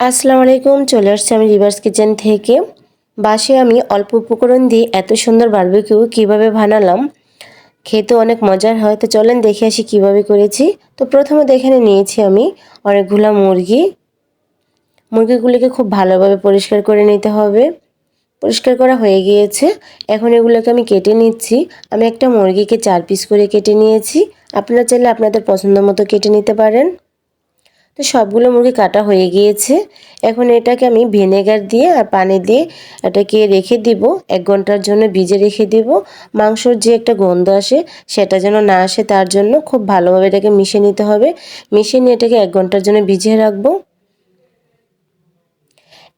আসসালামু আলাইকুম, চলে আসছি আমি রিভার্স কিচেন থেকে। বাসে আমি অল্প উপকরণ দিয়ে এত সুন্দর বারবিকিউ কীভাবে বানালাম, খেতে অনেক মজার হয়। তো চলেন দেখে আসি কীভাবে করেছি। তো প্রথমে দেখে নিয়েছি আমি অনেকগুলো মুরগি। মুরগিগুলিকে খুব ভালোভাবে পরিষ্কার করে নিতে হবে। পরিষ্কার করা হয়ে গিয়েছে। এখন এগুলোকে আমি কেটে নিচ্ছি। আমি একটা মুরগিকে চার পিস করে কেটে নিয়েছি। আপনারা চাইলে আপনাদের পছন্দ মতো কেটে নিতে পারেন। তো সবগুলো মুরগি কাটা হয়ে গিয়েছে। এখন এটাকে আমি ভিনেগার দিয়ে আর পানি দিয়ে এটাকে রেখে দিব। এক ঘণ্টার জন্য ভিজে রেখে দিব। মাংসর যে একটা গন্ধ আসে, সেটা যেন না আসে তার জন্য খুব ভালোভাবে এটাকে মিশিয়ে নিতে হবে। মিশিয়ে নিয়ে এটাকে এক ঘণ্টার জন্য ভিজিয়ে রাখব।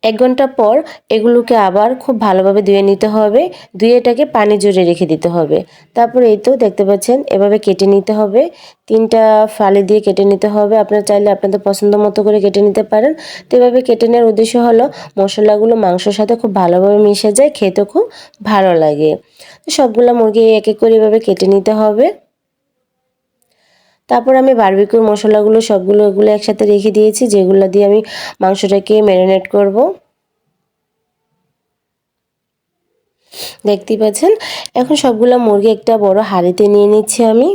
এক ঘণ্টা পর এগুলোকে আবার খুব ভালোভাবে ধুয়ে নিতে হবে। ধুয়ে এটাকে পানি জড়িয়ে রেখে দিতে হবে। তারপর এই তো দেখতে পাচ্ছেন, এভাবে কেটে নিতে হবে। তিনটা ফালি দিয়ে কেটে নিতে হবে। আপনার চাইলে আপনাদের পছন্দ মতো করে কেটে নিতে পারেন। তো এভাবে কেটে নেওয়ার উদ্দেশ্য হলো মশলাগুলো মাংসর সাথে খুব ভালোভাবে মিশে যায় খেতে খুব ভালো লাগে। তো সবগুলো মুরগি এক এক করে এভাবে কেটে নিতে হবে। তারপর আমি বারবিকুর মশলাগুলো সবগুলো এগুলো একসাথে রেখে দিয়েছি, যেগুলো দিয়ে আমি মাংসটাকে ম্যারিনেট করব। দেখতেই পাচ্ছেন? এখন সবগুলো মুরগি একটা বড় হাঁড়িতে নিয়ে নিচ্ছি আমি।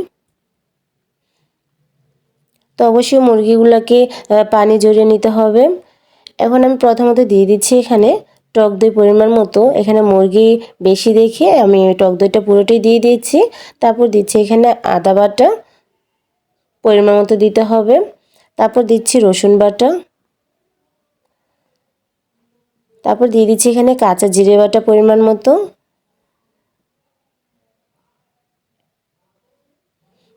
তো অবশ্যই মুরগিগুলোকে পানি জড়িয়ে নিতে হবে। এখন আমি প্রথমত দিয়ে দিচ্ছি এখানে টক দই পরিমাণ মতো। এখানে মুরগি বেশি দেখে আমি টক দইটা পুরোটাই দিয়ে দিচ্ছি তারপর দিচ্ছি এখানে আদা বাটা। পরিমাণ মতো দিতে হবে। তারপর দিচ্ছি রসুন বাটা। তারপর দিয়ে দিচ্ছি এখানে কাঁচা জিরে বাটা পরিমাণ মতো।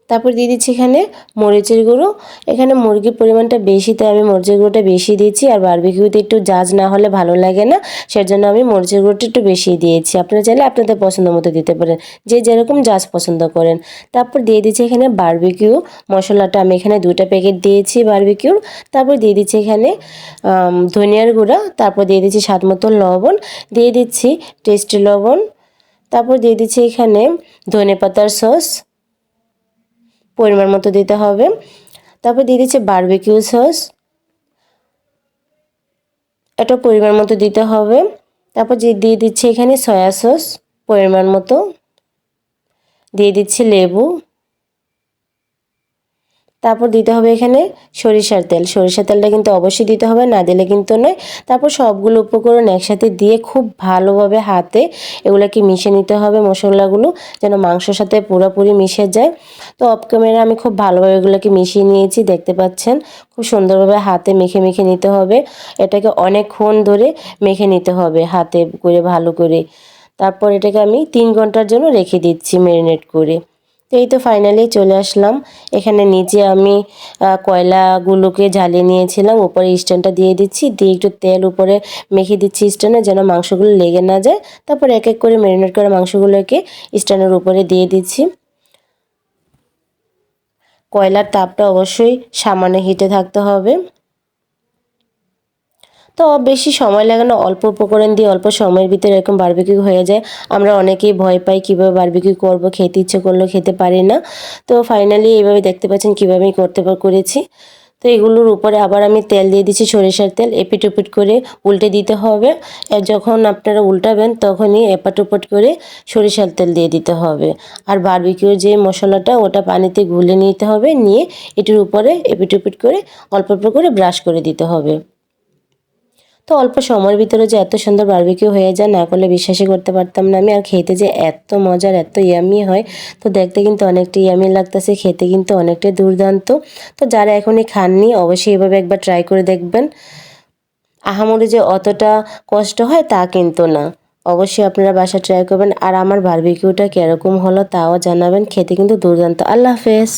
তারপর দিয়ে দিচ্ছি এখানে মরিচের গুঁড়ো। এখানে মুরগির পরিমাণটা বেশি, তাই আমি মরিচের গুঁড়োটা বেশি দিয়েছি আর বারবিকিউতে একটু জাজ না হলে ভালো লাগে না, সেজন্য আমি মরিচের গুঁড়োটা একটু বেশি দিয়েছি। আপনারা চাইলে আপনাদের পছন্দ মতো দিতে পারেন, যে যেরকম জাজ পছন্দ করেন। তারপর দিয়ে দিচ্ছি এখানে বারবিকিউ মশলাটা, আমি এখানে দুটা প্যাকেট দিয়েছি বারবিকিউর। তারপর দিয়ে দিচ্ছি এখানে ধনিয়ার গুঁড়া, তারপর দিয়ে দিচ্ছি স্বাদ মতো লবণ, দিয়ে দিচ্ছি টেস্টি লবণ। তারপর দিয়ে দিচ্ছি এখানে ধনে পাতার সস পরিমাণ মতো দিতে হবে। তারপর দিয়ে দিচ্ছে বারবিকিউ সস এটা পরিমাণ মতো দিতে হবে। তারপর যে দিয়ে দিচ্ছে এখানে সয়া সস পরিমাণ মতো। দিয়ে দিচ্ছি লেবু। তারপর দিতে হবে এখানে সরিষার তেল। সরিষার তেলটা কিন্তু অবশ্যই দিতে হবে, না দিলে কিন্তু নয়। তারপর সবগুলো উপকরণ একসাথে দিয়ে খুব ভালোভাবে হাতে এগুলোকে মিশে নিতে হবে মশলাগুলো, যেন মাংসর সাথে পুরোপুরি মিশে যায়। তো অফ ক্যামেরা আমি খুব ভালোভাবে এগুলোকে মিশিয়ে নিয়েছি, দেখতে পাচ্ছেন? খুব সুন্দরভাবে হাতে মেখে মেখে নিতে হবে। এটাকে অনেকক্ষণ ধরে মেখে নিতে হবে, হাতে করে ভালো করে। তারপর এটাকে আমি তিন ঘণ্টার জন্য রেখে দিচ্ছি ম্যারিনেট করে। তো এই তো ফাইনালি চলে আসলাম। এখানে নিচে আমি কয়লাগুলোকে ঝালিয়ে নিয়েছিলাম। উপরে স্ট্যান্ডটা দিয়ে দিচ্ছি। দিয়ে একটু তেল উপরে মেখে দিচ্ছি স্ট্যান্ডে যেন মাংসগুলো লেগে না যায়। তারপর এক এক করে ম্যারিনেট করা মাংসগুলোকে স্ট্যান্ডের উপরে দিয়ে দিচ্ছি। কয়লার তাপটা অবশ্যই সামান্য হিটে থাকতে হবে। তো বেশি সময় লাগে না, অল্প উপকরণ দিয়ে অল্প সময়ের ভিতরে এরকম বারবিকিউ হয়ে যায়। আমরা অনেকেই ভয় পাই কীভাবে বারবিকিউ করব, খেতে ইচ্ছে করলেও খেতে পারি না। তো ফাইনালি এইভাবে দেখতে পাচ্ছেন কীভাবে আমি করতে করেছি। তো এগুলোর উপরে আবার আমি তেল দিয়ে দিচ্ছি সরিষার তেল, এপিট উপিট করে উল্টে দিতে হবে। আর যখন আপনারা উল্টাবেন তখনই এপাট উপাট করে সরিষার তেল দিয়ে দিতে হবে। আর বারবিকিউর যে মশলাটা, ওটা পানিতে গুলে নিতে হবে, নিয়ে এটির উপরে এপিট উপিট করে অল্প অল্প করে ব্রাশ করে দিতে হবে। তো অল্প সময়ের ভিতরে যে এত সুন্দর বারবিকিউ হয়ে যায়, না করলে বিশ্বাসই করতে পারতাম না। আমি আর খেতে যে এত মজার, এত ইয়ামি হয়, তো দেখতে কিন্তু অনেকটা ইয়ামি লাগতেছে, খেতে কিন্তু অনেকটাই দুর্দান্ত। তো যারা এখনই খাননি, অবশ্যই এভাবে একবার ট্রাই করে দেখবেন। আহামরি যে অতটা কষ্ট হয় তা কিন্তু না। অবশ্যই আপনারা বাসা ট্রাই করবেন। আর আমার বার্বিকিউটা কীরকম হলো, তাও জানাবেন। খেতে কিন্তু দুর্দান্ত। আল্লাহ হাফেজ।